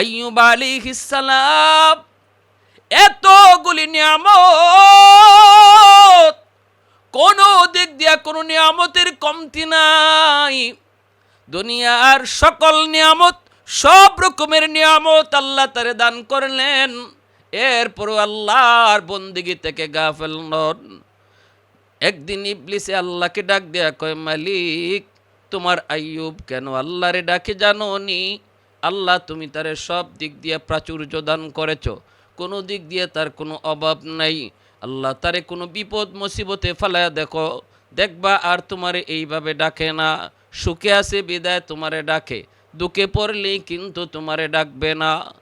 আইয়ুব আলাইহিস সালাম, এতগুলি নিয়ামত, কোন দিক দিয়া কোনো নিয়ামতের কমতি নাই। দুনিয়ার সকল নিয়ামত, সব রকমের নিয়ামত আল্লাহ তারে দান করলেন। এরপরও আল্লাহর বন্দিগি থেকে গাফেল নন। একদিন ইবলিসে আল্লাহকে ডাক দেয়া কয়, মালিক, তোমার আইয়ুব কেন আল্লাহরে ডাকে জানো নি আল্লাহ তুমি তারে সব দিক দিয়ে প্রাচুর্য দান করেছ। কোনো দিক দিয়ে তার কোনো অভাব নাই। আল্লাহ তারে কোনো বিপদ মুসিবতে ফেলায় দেখো। দেখবা আর তোমারে এইভাবে ডাকে না। সুখে আছে, বিদায় তোমারে ডাকে। দুঃখে পড়লেই কিন্তু তোমারে ডাকবে না।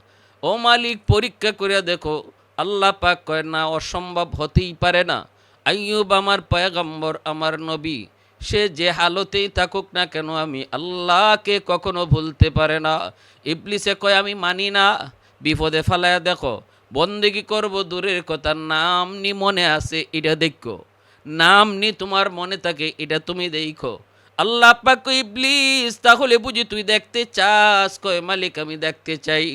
ও মালিক, পরীক্ষা করে দেখো। আল্লাহ পাক কয়, না, অসম্ভব হতেই পারে না। আইয়ুব আমার পয়গম্বর, আমার নবী। সে যে হালতেই থাকুক না কেন, আমি আল্লাহকে কখনো ভুলতে পারে না। ইবলিসে কয়, আমি মানি না। বিপদে ফেলায় দেখো, বন্দেগি করব দূরের কথা, নাম নি মনে আছে, এটা দেখো। নাম নি তোমার মনে থাকে, এটা তুমি দেখো। আল্লাহ পাক ইবলিস, তাহলে বুঝি তুই দেখতে চাস? কয়, মালিক, আমি দেখতে চাই।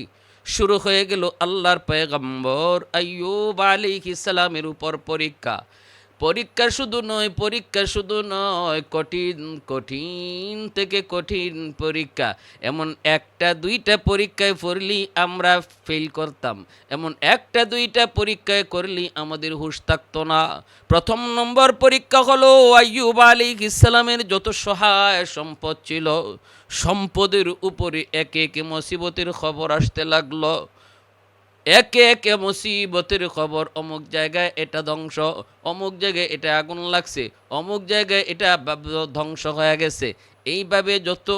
শুরু হয়ে গেল আল্লাহর পয়গম্বর আইয়ুব আলাইহিস সালামের উপর পরীক্ষা। পরীক্ষা শুধু নয়, পরীক্ষা শুধু নয়, কঠিন কঠিন থেকে কঠিন পরীক্ষা। এমন একটা, দুইটা পরীক্ষায় পড়লি আমরা ফেল করতাম। এমন একটা, দুইটা পরীক্ষায় করলি আমাদের হুশ থাকতো না। প্রথম নম্বর পরীক্ষা হলো আইয়ুব আলী ইসলামের যত সহায় সম্পদ ছিল, সম্পদের উপরে একে একে মুসিবতের খবর আসতে লাগল। একে একে মুসিবতের খবর, অমুক জায়গায় এটা ধ্বংস, অমুক জায়গায় এটা আগুন লাগছে, অমুক জায়গায় এটা ধ্বংস হয়ে গেছে। এইভাবে যত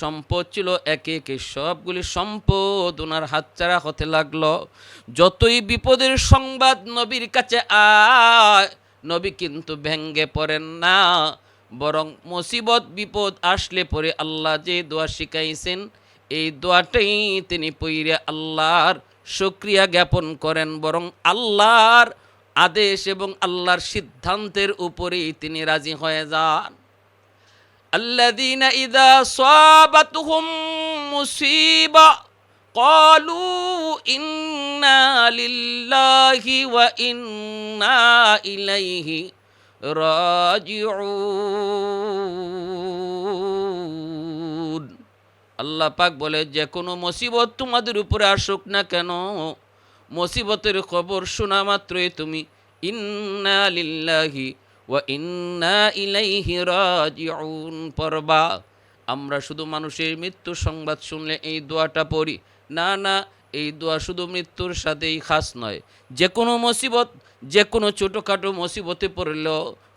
সম্পদ ছিল, একে একে সবগুলি সম্পদ ওনার হাতছাড়া হতে লাগল। যতই বিপদের সংবাদ নবীর কাছে আয়, নবী কিন্তু ভেঙ্গে পড়েন না। বরং মুসিবত, বিপদ আসলে পরে আল্লাহ যে দোয়া শিখাইছেন, এই দোয়াটাই তিনি পইরে আল্লাহর শুক্রিয়া জ্ঞাপন করেন বরং আল্লাহর আদেশ এবং আল্লাহর সিদ্ধান্তের উপরেই তিনি রাজি হয়ে যান الذين إذا صابتهم مصيبة قالوا إنا لله وإنا إليه راجعون আল্লাহ পাক বলে, যে কোনো মুসিবত তোমাদের উপরে আসুক না কেন। মুসিবতের খবর শোনা মাত্রই তুমি, ইন্না লিল্লাহি ওয়া ইন্না ইলাইহি রাজিউন পড়বা। আমরা শুধু মানুষের মৃত্যু সংবাদ শুনলে এই দোয়াটা পড়ি। না না, এই দোয়া শুধু মৃত্যুর সাথেই খাস নয়। যে কোনো মুসিবত, যে কোনো ছোটোখাটো মুসিবতে পড়ল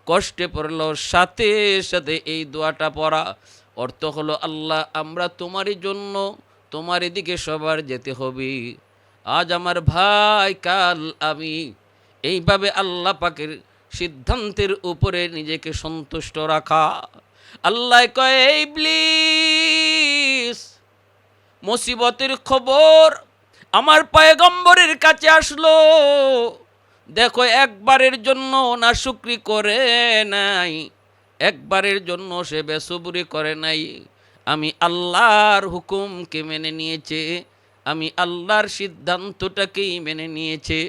কষ্টে পড়ল সাথে সাথে এই দোয়াটা পড়া। অর্থ হলো আল্লাহ, আমরা তোমারই জন্য তোমার এদিকে সবার যেতে হবে। আজ আমার ভাই, কাল আমি। এইভাবে আল্লাহ পাকের সিদ্ধান্তের উপরে নিজেকে সন্তুষ্ট রাখা। আল্লাহ কয় "এই ইবলিস, মুসিবতের খবর আমার পায়গম্বরের কাছে আসলো। দেখো, একবারের জন্য না শুক্রি করে নাই। একবারের জন্য সে বেসবুরি করে নাই। আমি আল্লাহর হুকুমকে মেনে নিয়েছে। আমি আল্লাহর সিদ্ধান্তটাকেই মেনে নিয়েছে।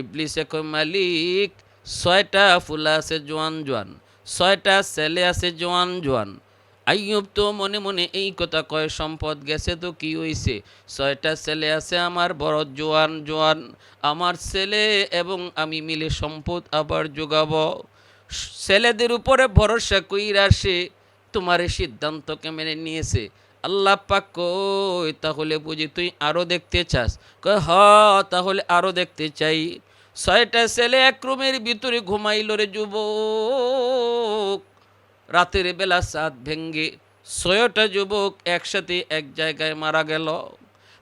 ইবলিসে কয় মালিক, ছয়টা ফুলা আছে জোয়ান জোয়ান, ছয়টা ছেলে আছে জোয়ান জোয়ান। আইয়ুব তো মনে মনে এই কথা কয়, সম্পদ গেছে তো কি হইছে? ছয়টা ছেলে আছে আমার, বড় জোয়ান জোয়ান। আমার ছেলে এবং আমি মিলে সম্পদ আবার যোগাবো ছেলেদের উপরে ভরসা কইরা সে তোমার এই সিদ্ধান্তকে মেনে নিয়েছে। আল্লাহ পাক কই তাহলে বুঝি তুই আরও দেখতে চাস? কয় হ তাহলে আরও দেখতে চাই। ছয়টা ছেলে এক রুমের ভিতরে ঘুমাইল রে যুবক। রাতের বেলা সাত ভেঙ্গে ছয়টা যুবক একসাথে এক জায়গায় মারা গেল।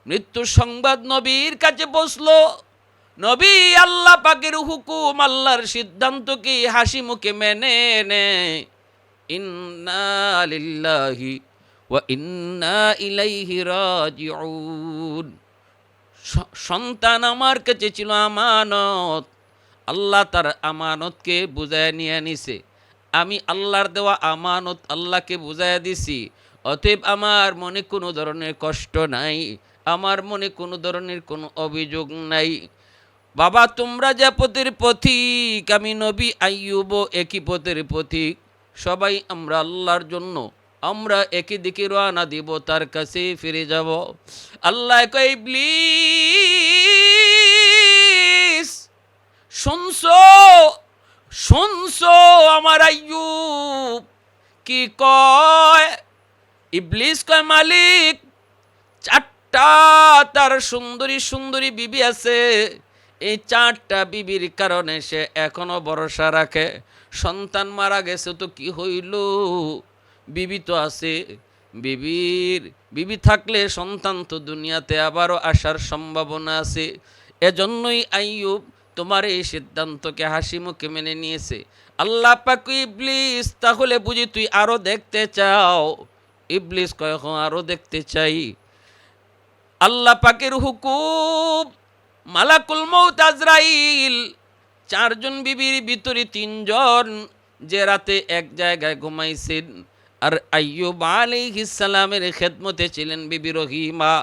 মৃত্যুর সংবাদ নবীর কাছে বসল। নবী আল্লাহ পাকের হুকুম, আল্লাহর সিদ্ধান্ত কি হাসি মুখে মেনে নে? ইন্না লিল্লাহি ওয়া ইন্না ইলাইহি রাজিউন। সন্তান আমার কাছে ছিল আমানত। আল্লাহ তার আমানতকে বুঝায় নিয়ে নিছে। আমি আল্লাহর দেওয়া আমানত আল্লাহকে বুঝাইয়া দিছি। অতএব আমার মনে কোনো ধরনের কষ্ট নাই। আমার মনে কোনো ধরনের কোনো অভিযোগ নাই। বাবা, তোমরা যে পথের পথিক, আমি নবী আইয়ুব একই পথের পথিক। সবাই আমরা আল্লাহর জন্য, আমরা একই দিকে রওনা দিব, তার কাছে ফিরে যাব। আল্লাহ কই ইবলিস, শুনছো? শুনছো আমার আইয়ুব? কি কয়? ইবলিস কয়, মালিক, চারটা তার সুন্দরী সুন্দরী বিবি আছে। এই চারটা বিবির কারণে সে এখনও ভরসা রাখে। সন্তান মারা গেছে তো কি হইল? বিবি তো আছে। বিবির বিবি থাকলে সন্তান তো দুনিয়াতে আবারও আসার সম্ভাবনা আছে। এজন্যই আইয়ুব তোমার এই সিদ্ধান্তকে হাসি মুখে মেনে নিয়েছে। আল্লাহ পাক ইবলিস তাহলে বুঝি তুই আরও দেখতে চাও? ইবলিস কয় "হ্যাঁ, আরও দেখতে চাই। আল্লাহ পাকের হুকুম মালাকুল মৌত আজরাইল। চারজন বিবির ভিতরে তিনজন যে রাতে এক জায়গায় ঘুমাইছেন। আর আইয়ুব আলাইহিস সালামের খেদমতে ছিলেন বিবি রহিমা।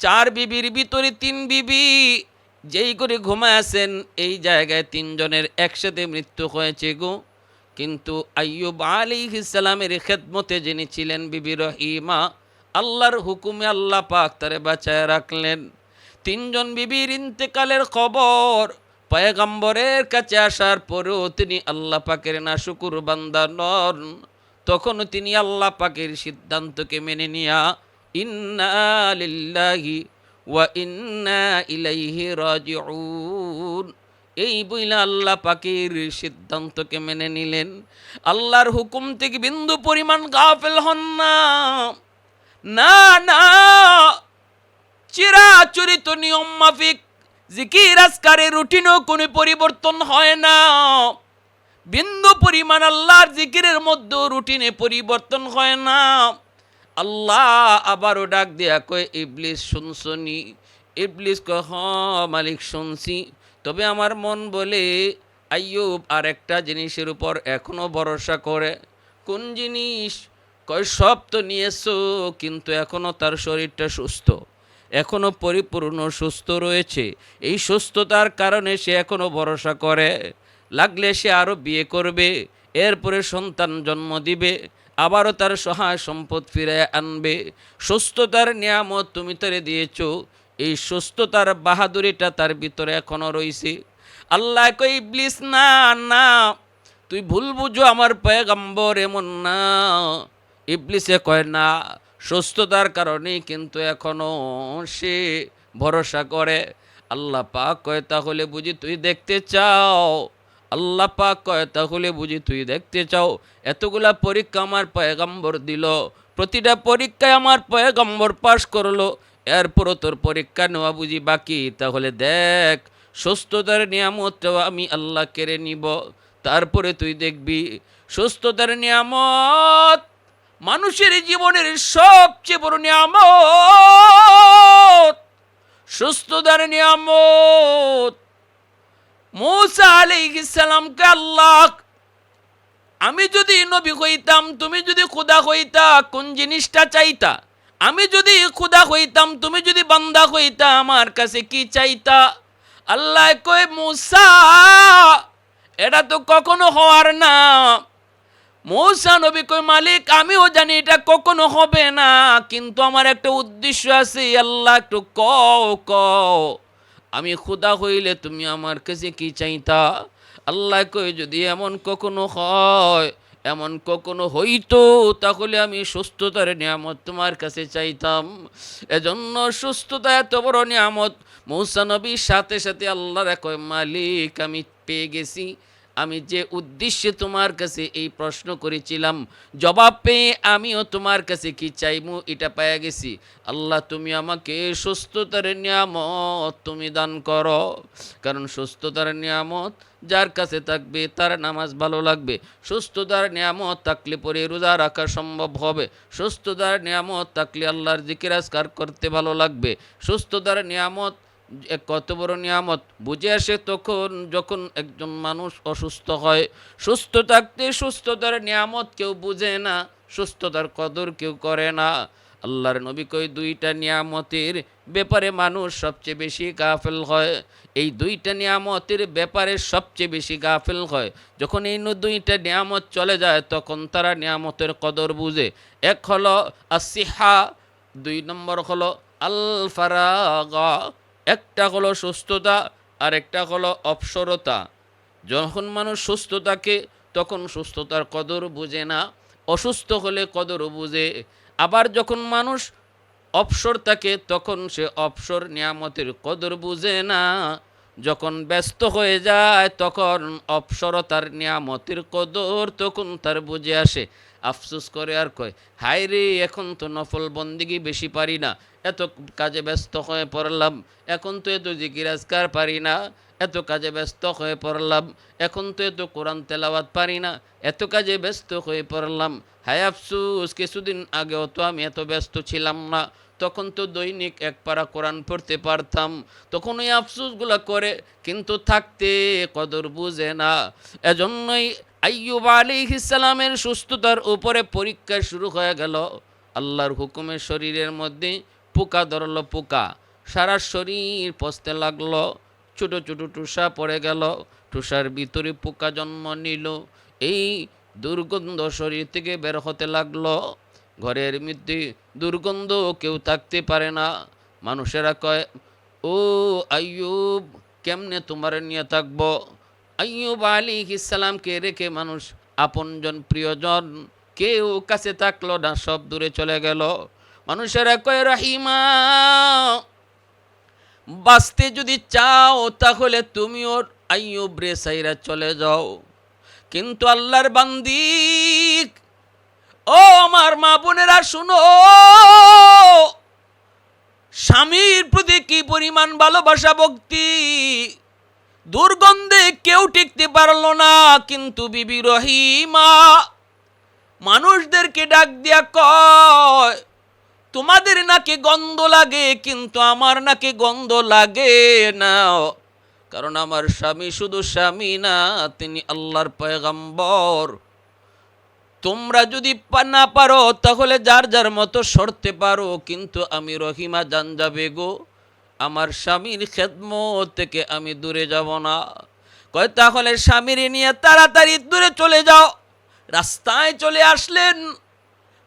চার বিবির ভিতরে তিন বিবি যেই করে ঘুমায় আছেন, এই জায়গায় তিনজনের একসাথে মৃত্যু হয়েছে গো। কিন্তু আইয়ুব আলাইহিস সালামের খেদমতে যিনি ছিলেন বিবি রহিমা, আল্লাহর হুকুমে আল্লাহ পাক তারে বাঁচায় রাখলেন। তিনজন বিবির ইন্তেকালের খবর। পয়গম্বরের কাছে আসার পরেও তিনি আল্লাহ পাকের না শুকুর বান্দা নন। তখনও তিনি আল্লাহ পাকের সিদ্ধান্তকে মেনে নিয়া, ইন্না লিল্লাহি ওয়া ইন্না ইলাইহি রাজিউন। এই বইলা আল্লাহ পাকের সিদ্ধান্তকে মেনে নিলেন। আল্লাহর হুকুম থেকে বিন্দু পরিমাণ গাফেল হন না। না না চিরাচরিত নিয়ম মাফিক, জিকির আজকারের রুটিনও কোনো পরিবর্তন হয় না। বিন্দু পরিমাণ আল্লাহর জিকিরের মধ্যে রুটিনে পরিবর্তন হয় না। আল্লাহ আবারও ডাক দেয়া কয়, ইবলিস শুনছনি ইবলিস কয় হ মালিক শুনছি। তবে আমার মন বলে, আইয়ুব আর একটা জিনিসের উপর এখনও ভরসা করে। কোন জিনিস? কয়, সব তো নিয়েছো, কিন্তু এখনও তার শরীরটা সুস্থ। এখনও পরিপূর্ণ সুস্থ রয়েছে। এই সুস্থতার কারণে সে এখনও ভরসা করে। লাগলে সে আরও বিয়ে করবে, এরপরে সন্তান জন্ম দিবে, আবারও তার সহায় সম্পদ ফিরে আনবে। সুস্থতার নিয়ামত তুমি তারে দিয়েছ, এই সুস্থতার বাহাদুরিটা তার ভিতরে এখনও রয়েছে। আল্লাহ কই ইবলিস, না না, তুই ভুল বুঝো, আমার পয়গম্বর এমন না। ইবলিসে কয়, না সুস্থতার কারণে কিন্তু এখনও সে ভরসা করে। আল্লাহ পাক কয়, তাহলে বুঝি তুই দেখতে চাও? আল্লাহ পাক কয়, তাহলে বুঝি তুই দেখতে চাও? এতগুলা পরীক্ষা আমার পয়গম্বর দিল। প্রতিটা পরীক্ষায় আমার পয়গম্বর পাশ করল। এরপরও তোর পরীক্ষা নেওয়া বুঝি বাকি? তাহলে দেখ, সুস্থতার নিয়ামতটাও আমি আল্লাহ কেড়ে নিব। তারপরে তুই দেখবি, সুস্থতার নিয়ামত মানুষের জীবনের সবচেয়ে বড় নিয়ামত, সুস্থতার নিয়ামত। মৌসা আলাইহিস সালামকে আল্লাহ, আমি যদি নবী হইতাম, তুমি যদি খুদা হইতা, কোন জিনিসটা চাইতা? আমি যদি খুদা হইতাম, তুমি যদি বান্দা হইতা, আমার কাছে কি চাইতা? আল্লাহ কই মুসা, এটা তো কখনো হওয়ার না। মৌসা নবী কই মালিক, আমিও জানি এটা কখনো হবে না, কিন্তু আমার একটা উদ্দেশ্য আছে, আল্লাহ একটু কও কও। আমি খুদা হইলে তুমি আমার কাছে কি চাইতা? আল্লাহ কই যদি এমন কখনো হয়, এমন কখনো হইতো, তাহলে আমি সুস্থতার নিয়ামত তোমার কাছে চাইতাম। এজন্য সুস্থতা এত বড় নিয়ামত। মৌসা নবীর সাথে সাথে আল্লাহ কয়, মালিক, আমি পেয়ে গেছি। আমি যে উদ্দেশ্যে তোমার কাছে এই প্রশ্ন করেছিলাম, জবাব পেয়ে আমিও তোমার কাছে কি চাইমু এটা পেয়ে গেছি। আল্লাহ, তুমি আমাকে সুস্থতার নিয়ামত তুমি দান করো। কারণ সুস্থতার নিয়ামত যার কাছে থাকবে, তার নামাজ ভালো লাগবে। সুস্থতার নিয়ামত থাকলে পরে রোজা রাখা সম্ভব হবে। সুস্থতার নিয়ামত থাকলে আল্লাহর জিকির আজকার করতে ভালো লাগবে। সুস্থতার নিয়ামত কত বড় নিয়ামত? বুঝে আসে তখন যখন একজন মানুষ অসুস্থ হয়, সুস্থ থাকতে সুস্থতার নিয়ামত কেউ বুঝে না, সুস্থতার কদর কেউ করে না। আল্লাহর নবী কই দুইটা নিয়ামতের ব্যাপারে মানুষ সবচেয়ে বেশি গাফেল হয়। এই দুইটা নিয়ামতের ব্যাপারে সবচেয়ে বেশি গাফেল হয়। যখন এই দুইটা নিয়ামত চলে যায়, তখন তারা নিয়ামতের কদর বুঝে। এক হলো আসিহা দুই নম্বর হলো আল ফারাগা একটা হলো সুস্থতা আর একটা হলো অপসরতা যখন মানুষ সুস্থ থাকে, তখন সুস্থতার কদর বুঝে না, অসুস্থ হলে কদর বুঝে। আবার যখন মানুষ অবসর থাকে, তখন সে অবসর নিয়ামতের কদর বুঝে না। যখন ব্যস্ত হয়ে যায়, তখন অবসরতার নিয়ামতের কদর তখন তার বুঝে আসে। আফসোস করে আর কয় হায় রে এখন তো নফল বন্দিগি বেশি পারি না। এত কাজে ব্যস্ত হয়ে পড়লাম, এখন তো এত জিকিরাজকার পারি না। এত কাজে ব্যস্ত হয়ে পড়লাম, এখন তো এত কোরআন তেলাওয়াত পারি না। এত কাজে ব্যস্ত হয়ে পড়লাম। হায় আফসুস, কিছুদিন আগেও তো আমি এত ব্যস্ত ছিলাম না। তখন তো দৈনিক এক পারা কোরআন পড়তে পারতাম। তখন ওই আফসুসগুলো করে, কিন্তু থাকতে কদর বুঝে না। এজন্যই আইয়ুব আলী ইসালামের সুস্থতার উপরে পরীক্ষা শুরু হয়ে গেল। আল্লাহর হুকুমের শরীরের মধ্যে পোকা ধরলো পোকা। সারা শরীর পচতে লাগল। ছোট ছোট টুসা পড়ে গেল। টুসার ভিতরে পোকা জন্ম নিল। এই দুর্গন্ধ শরীর থেকে বের হতে লাগল। ঘরের মধ্যে দুর্গন্ধ কেউ থাকতে পারে না। মানুষেরা কয়, ও আইয়ুব, কেমনে তোমার নিয়ে থাকব? আইয়ুব আলী ইসালামকে রেখে মানুষ আপনজন প্রিয়জন, কেউ কাছে থাকল না, সব দূরে চলে গেল। মানুষেরা কয় রহিমা। বাঁচতে যদি চাও, তাহলে তুমিও আইয়ুব রে সাইরা চলে যাও। কিন্তু আল্লাহর বান্দি ও আমার মা বোনেরা, শুনো। স্বামীর প্রতি কি পরিমাণ ভালোবাসা, ভক্তি? দুর্গন্ধে কেউ টিকতে পারল না, কিন্তু বিবি রহিমা। মানুষদেরকে ডাক দিয়া কয় তোমাদের নাকি গন্ধ লাগে, কিন্তু আমার নাকি গন্ধ লাগে না। কারণ আমার স্বামী শুধু স্বামী না, তিনি আল্লাহর পয়গাম্বর। তোমরা যদি না পারো, তাহলে যার যার মতো সরতে পারো, কিন্তু আমি রহিমা জান যাবে গো। আমার স্বামীর খেদমত থেকে আমি দূরে যাব না। কয়, তাহলে স্বামীর নিয়ে তাড়াতাড়ি দূরে চলে যাও। রাস্তায় চলে আসলেন।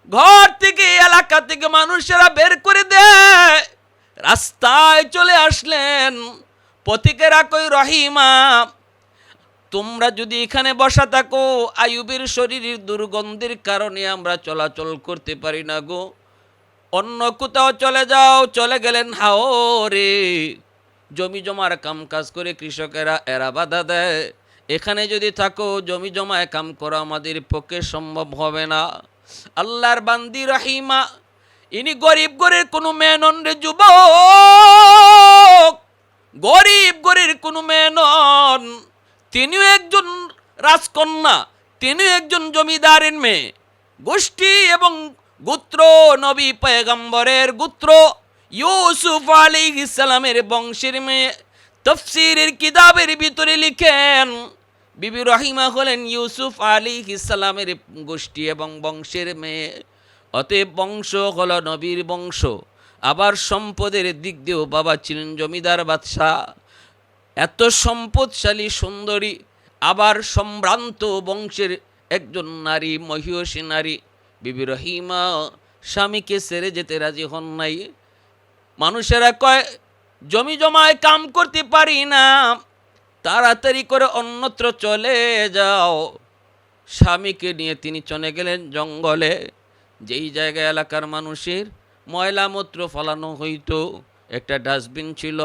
ঘর থেকে, এলাকা থেকে মানুষেরা বের করে দেয়। রাস্তায় চলে আসলেন পথিকেরা কই রহিমা। তোমরা যদি এখানে বসা থাকো আয়ুবের শরীরের দুর্গন্ধের কারণে আমরা চলাচল করতে পারি না গো। অন্য কোথাও চলে যাও, চলে গেলেন হাও রে জমি জমার কাম কাজ করে কৃষকেরা এরা বাধা দেয়। এখানে যদি থাকো, জমি জমায় কাম করা আমাদের পক্ষে সম্ভব হবে না। আল্লাহর বান্দি রহিমা, ইনি গরিব গরির কোনো মেয়ে রে যুবক। গরিব গরির কোনো মেয়ে নন। তিনিও একজন রাজকন্যা, তিনিও একজন জমিদারের মেয়ে। গোষ্ঠী এবং গোত্র, নবী পয়গম্বরের গোত্র, ইউসুফ আলী ইসলামের বংশের মেয়ে। তফসিরের কিতাবের ভিতরে লিখেন বিবি রহিমা হলেন ইউসুফ আলী ইসলামের গোষ্ঠী এবং বংশের মেয়ে। অতএব বংশ হল নবীর বংশ। আবার সম্পদের দিক দিয়েও বাবা ছিলেন জমিদার বাদশাহ। এত সম্পদশালী, সুন্দরী, আবার সম্ভ্রান্ত বংশের একজন নারী, মহিষী নারী। বিবি রহিমা স্বামীকে সেরে যেতে রাজি হন নাই। মানুষেরা কয়, জমি জমায় কাম করতে পারি না। তাড়াতাড়ি করে অন্যত্র চলে যাও। স্বামীকে নিয়ে তিনি চলে গেলেন জঙ্গলে। যেই জায়গায় এলাকার মানুষের ময়লামূত্র ফলানো হইতো, একটা ডাস্টবিন ছিল।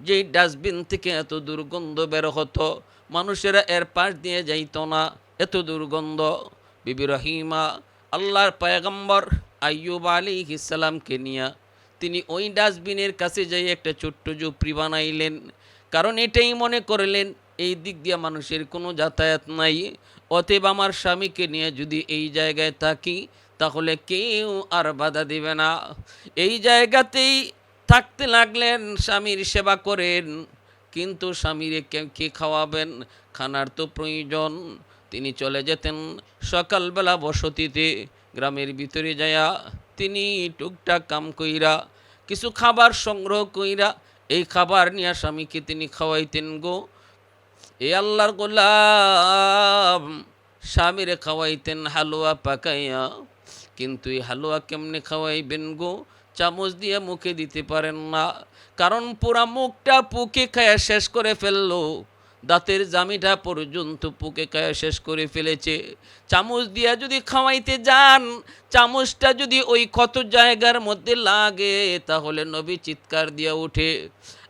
যেই ডাস্টবিন থেকে এত দুর্গন্ধ বের হতো, মানুষেরা এর পাশ দিয়ে যাইত না, এত দুর্গন্ধ। বিবি রহিমা, আল্লাহর পয়গম্বর আইয়ুব আলী ইসালামকে নিয়ে তিনি ওই ডাস্টবিনের কাছে যাই একটা ছোট্ট ঝুপড়ি বানাইলেন। কারণ এটাই মনে করলেন, এই দিক দিয়ে মানুষের কোনো যাতায়াত নাই। অতএব আমার স্বামীকে নিয়ে যদি এই জায়গায় থাকি, তাহলে কেউ আর বাধা দিবে না। এই জায়গাতেই থাকতে লাগলেন, স্বামীর সেবা করেন। কিন্তু স্বামীর কে খাওয়াবেন? খানার তো প্রয়োজন। তিনি চলে যেতেন সকালবেলা বসতিতে, গ্রামের ভিতরে যায়া তিনি টুকটাক কাম কইরা, কিছু খাবার সংগ্রহ কইরা এই খাবার নিয়ে স্বামীকে তিনি খাওয়াইতেন গো? এ আল্লাহর গোলাম, স্বামীরে খাওয়াইতেন হালুয়া পাকাইয়া। কিন্তু এই হালুয়া কেমনে খাওয়াইবেন গো? চামচ দিয়ে মুখে দিতে পারেন না। কারণ পুরা মুখটা পুকে খায়া শেষ করে ফেলল। দাঁতের জামিটা পর্যন্ত পুকে খায়া শেষ করে ফেলেছে। চামচ দিয়া যদি খাওয়াইতে যান, চামচটা যদি ওই ক্ষত জায়গার মধ্যে লাগে, তাহলে নবী চিৎকার দিয়া উঠে,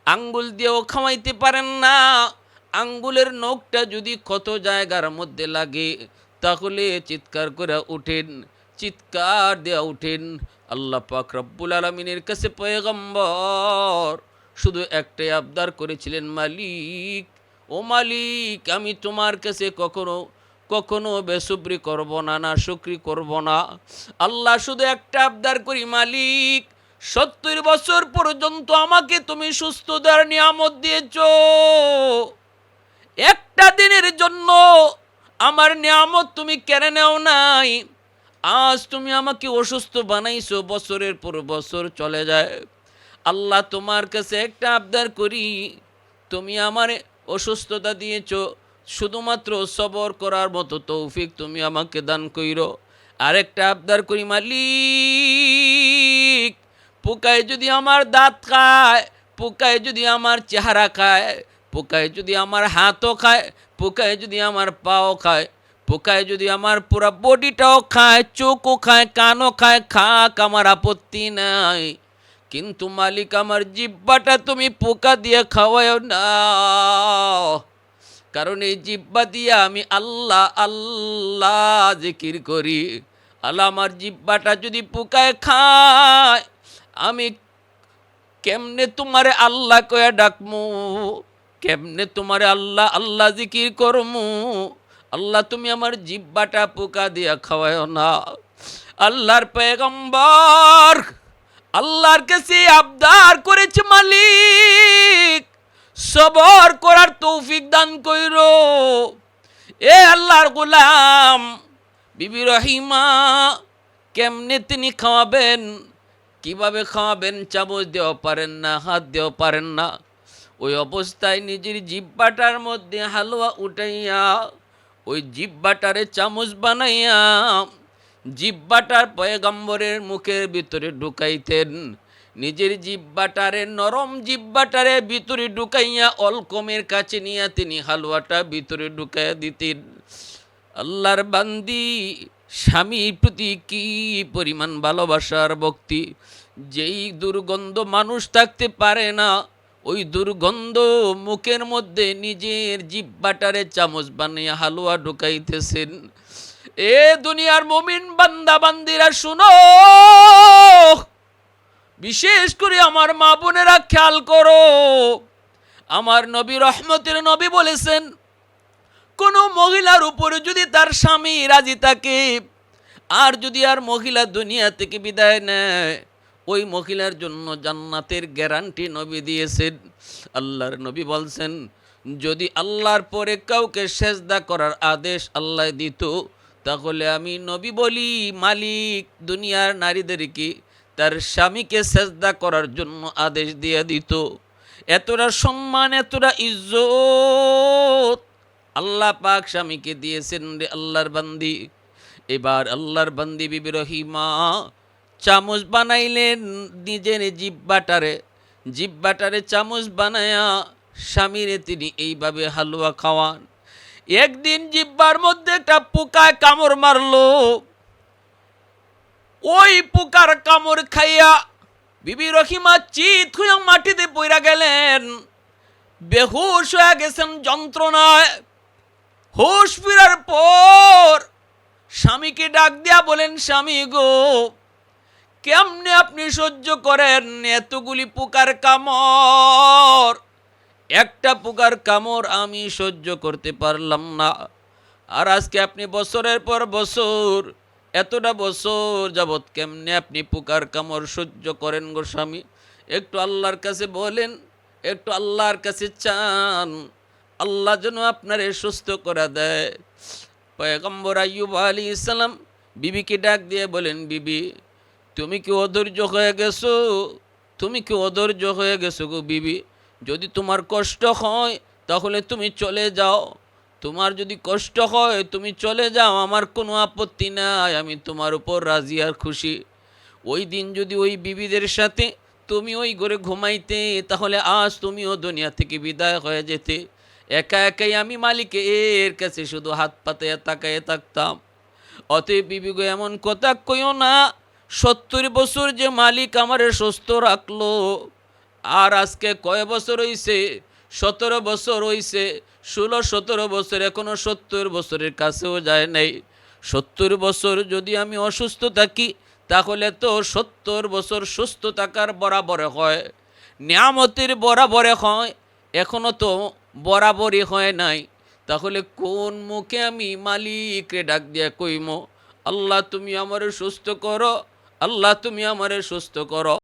আঙ্গুল দিয়েও খাওয়াইতে পারেন না। আঙ্গুলের নখটা যদি ক্ষত জায়গার মধ্যে লাগে, তাহলে চিৎকার করে উঠেন, চিৎকার দেওয়া উঠেন, আল্লাহ পাক রব্বুল আলমিনের কাছে পয়গম্বর। শুধু একটাই আবদার করেছিলেন মালিক ও মালিক, আমি তোমার কাছে কখনো কখনো বেসুবরি করব না না শুক্রি করব না। আল্লাহ শুধু একটা আবদার করি, মালিক, সত্তর বছর পর্যন্ত আমাকে তুমি সুস্থতার নিয়ামত দিয়েছ। একটা দিনের জন্য আমার নিয়ামত তুমি কেড়ে নেও নাই। আজ তুমি আমাকে অসুস্থ বানাইছো, বছরের পর বছর চলে যায়। আল্লাহ তোমার কাছে একটা আবদার করি, তুমি আমার অসুস্থতা দিয়েছ শুধুমাত্র সবর করার মতো তৌফিক তুমি আমাকে দান কইরো। আরেকটা আবদার করি, মালিক, পোকায় যদি আমার দাঁত খায়, পোকায় যদি আমার চেহারা খায়, পোকায় যদি আমার হাতও খায়, পোকায় যদি আমার পাও খায়, পোকায় যদি আমার পুরা বডিটাও খায়, চোখও খায়, কানও খায়, খাক, আমার আপত্তি নাই। কিন্তু মালিক আমার জিব্বাটা তুমি পোকা দিয়ে খাওয়ায় না। কারণ এই জিব্বা দিয়ে আমি আল্লাহ আল্লাহ জিকির করি। আল্লাহ আমার জিব্বাটা যদি পোকায় খায়, আমি কেমনে তোমারে আল্লাহ কয়া ডাকমু? কেমনে তোমারে আল্লাহ আল্লাহ জিকির করমু? আল্লাহ তুমি আমার জিব্বাটা পোকা দিয়া খাওয়ায় না। আল্লাহর পেগম্বর আল্লাহর কাছে আবদার করেছে মালিক। সবর করার তৌফিক দান কইর। এ আল্লাহর গোলাম বিবি রহিমা, কেমনে তিনি খাওয়াবেন? কীভাবে খাওয়াবেন? চামচ দেওয়া পারেন না, হাত দেওয়া পারেন না। ওই অবস্থায় নিজের জিব্বাটার মধ্যে হালুয়া উঠাইয়া, ওই জিব্বাটারে চামচ বানাইয়া জিব্বাটার পয়গম্বরের মুখের ভিতরে ঢুকাইতেন। নিজের জিব্বাটারে, নরম জিব্বাটারে ভিতরে ঢুকাইয়া অলকমের কাছে নিয়ে তিনি হালুয়াটা ভিতরে ঢুকাইয়া দিতেন। আল্লাহর বান্দি, স্বামীর প্রতি কি পরিমাণ ভালোবাসার ভক্তি? যেই দুর্গন্ধ মানুষ থাকতে পারে না, ওই দুর্গন্ধ মুখের মধ্যে নিজের জিব্বাটারে চামচ বানিয়ে হালুয়া ঢুকাইতেছেন। এ দুনিয়ার মমিন বান্দা বান্দিরা শুনো। বিশেষ করে আমার মা বোনেরা খেয়াল করো। আমার নবী রহমতের নবী বলেছেন, কোনো মহিলার উপরে যদি তার স্বামী রাজি থাকে, আর যদি আর মহিলা দুনিয়া থেকে বিদায় নেয়, ওই মহিলার জন্য জান্নাতের গ্যারান্টি নবী দিয়েছেন। আল্লাহর নবী বলছেন, যদি আল্লাহর পরে কাউকে সেজদা করার আদেশ আল্লাহ দিত তাহলে আমি নবী বলি, মালিক, দুনিয়ার নারীদেরকে তার স্বামীকে সেজদা করার জন্য আদেশ দিয়ে দিত। এতটা সম্মান, এতটা ইজ্জত আল্লাহ পাক স্বামীকে দিয়েছেন রে আল্লাহর বান্দি। এবার আল্লাহর বান্দি বিবি রহিমা চামচ বানাইলেন নিজের জিব্বাটারে। জিব্বাটারে চামচ বানায়া স্বামীরে তিনি এইভাবে হালুয়া খাওয়ান। একদিন জিব্বার মধ্যে একটা পোকায় কামড় মারলো। ওই পোকার কামড় খাইয়া বিবি রহিমা চিত হইয়া মাটিতে পইরা গেলেন। বেহুশ হয়ে গেছেন যন্ত্রণায়। হুশ ফিরার পর স্বামীকে ডাক দিয়া বলেন, স্বামী গো, কেমনে আপনি সহ্য করেন এতগুলি পোকার কামড়? একটা পোকার কামড় আমি সহ্য করতে পারলাম না। আর আজকে আপনি বছরের পর বছর, এতটা বছর যাবৎ কেমনে আপনি পোকার কামড় সহ্য করেন গো স্বামী? একটু আল্লাহর কাছে বলেন, একটু আল্লাহর কাছে চান। আল্লাহ যেন আপনারে সুস্থ করে দেয়। পয়গম্বর আইয়ুব আলী ইসলাম বিবিকে ডাক দিয়ে বলেন, বিবি, তুমি কি অধৈর্য হয়ে গেছো? তুমি কি অধৈর্য হয়ে গেছো গো বিবি? যদি তোমার কষ্ট হয়, তাহলে তুমি চলে যাও। তোমার যদি কষ্ট হয়, তুমি চলে যাও, আমার কোনো আপত্তি নাই, আমি তোমার উপর রাজি আর খুশি। ওই দিন যদি ওই বিবিদের সাথে তুমি ওই ঘরে ঘুমাইতে, তাহলে আজ তুমিও দুনিয়া থেকে বিদায় হয়ে যেতে। একা একাই আমি মালিকে এর কাছে শুধু হাত পাতে তাকায়ে থাকতাম। অতএব বিবি গো, এমন কথা কইও না, সত্তর বছর যে মালিক আমারে সুস্থ রাখল আর আজকে কয় বছর হইছে? সতেরো বছর হইছে। ষোলো, সতেরো বছর, এখনও সত্তর বছরের কাছেও যায় নাই। সত্তর বছর যদি আমি অসুস্থ থাকি, তাহলে তো সত্তর বছর সুস্থ থাকার বরাবরে হয়। নিয়ামতের বরাবরে হয়। এখনও তো বরাবরই হয় নাই। তাহলে কোন মুখে আমি মালিকরে ডাক দিয়া কইম? আল্লাহ তুমি আমারে সুস্থ করো। আল্লাহ তুমি আমারে সুস্থ করো।